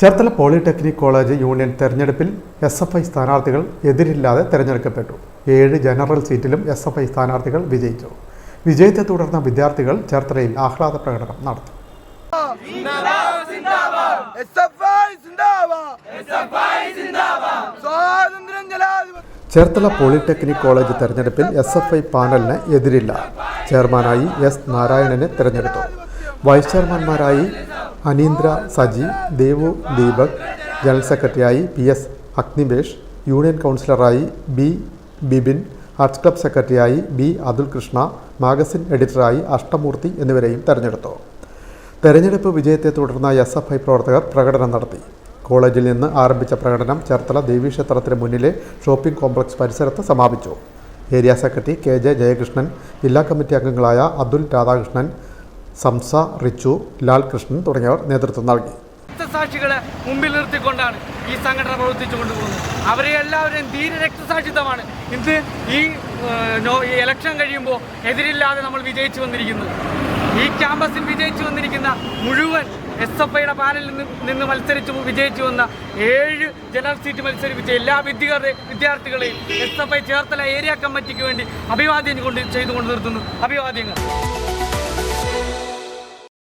Cherthala polytechnic college union തെരഞ്ഞെടുപ്പിൽ S F I സ്ഥാനാർത്ഥികൾ എതിരില്ലാതെ തെരഞ്ഞെടുക്കപ്പെട്ടു. ഏഴ് ജനറൽ സീറ്റിലും എസ് എഫ് ഐ സ്ഥാനാർത്ഥികൾ വിജയിച്ചു. വിജയത്തെ തുടർന്ന് വിദ്യാർത്ഥികൾ ചേർത്തലയിൽ ആഹ്ലാദ പ്രകടനം നടത്തി. ചേർത്തല പോളിടെക്നിക് കോളേജ് തെരഞ്ഞെടുപ്പിൽ എസ് എഫ് ഐ പാനലിന് എതിരില്ല. ചെയർമാനായി എസ് നാരായണനെ തെരഞ്ഞെടുത്തു. വൈസ് ചെയർമാൻമാരായി അനീന്ദ്ര സജി ദേവു ദീപക് ജനറൽ സെക്രട്ടറിയായി പി എസ് അഗ്നിവേഷ് യൂണിയൻ കൗൺസിലറായി ബി ബിബിൻ ആർട്സ് ക്ലബ് സെക്രട്ടറിയായി ബി അതുൽ കൃഷ്ണ മാഗസിൻ എഡിറ്ററായി അഷ്ടമൂർത്തി എന്നിവരെയും തെരഞ്ഞെടുത്തു. തെരഞ്ഞെടുപ്പ് വിജയത്തെ തുടർന്ന് എസ് എഫ് ഐ പ്രവർത്തകർ പ്രകടനം നടത്തി. കോളേജിൽ നിന്ന് ആരംഭിച്ച പ്രകടനം ചേർത്തല ദേവീക്ഷേത്രത്തിന് മുന്നിലെ ഷോപ്പിംഗ് കോംപ്ലക്സ് പരിസരത്ത് സമാപിച്ചു. Area secretary K J Jayakrishnan ജില്ലാ കമ്മിറ്റി അംഗങ്ങളായ അതുൽ രാധാകൃഷ്ണൻ സംസ റിച്ചു ലാൽ കൃഷ്ണൻ തുടങ്ങിയവർ നേതൃത്വം നൽകി. രക്തസാക്ഷികളെ മുമ്പിൽ നിർത്തിക്കൊണ്ടാണ് ഈ സംഘടന പ്രവർത്തിച്ചു കൊണ്ടുപോകുന്നത്. അവരെ എല്ലാവരെയും ധീര രക്തസാക്ഷിത്വമാണ്. ഇന്ന് ഈ ഇലക്ഷൻ കഴിയുമ്പോൾ എതിരില്ലാതെ നമ്മൾ വിജയിച്ചു വന്നിരിക്കുന്നത് ഈ ക്യാമ്പസിൽ വിജയിച്ചു വന്നിരിക്കുന്ന മുഴുവൻ എസ് എഫ് ഐയുടെ പാനലിൽ നിന്ന് നിന്ന് മത്സരിച്ച് വിജയിച്ചു വന്ന ഏഴ് ജനറൽ സീറ്റ് മത്സരിപ്പിച്ച എല്ലാ വിദ്യാർത്ഥി വിദ്യാർത്ഥികളെയും S F I Cherthala area കമ്മിറ്റിക്ക് വേണ്ടി അഭിവാദ്യം കൊണ്ട് ചെയ്തുകൊണ്ട് നിർത്തുന്നു. അഭിവാദ്യങ്ങൾ.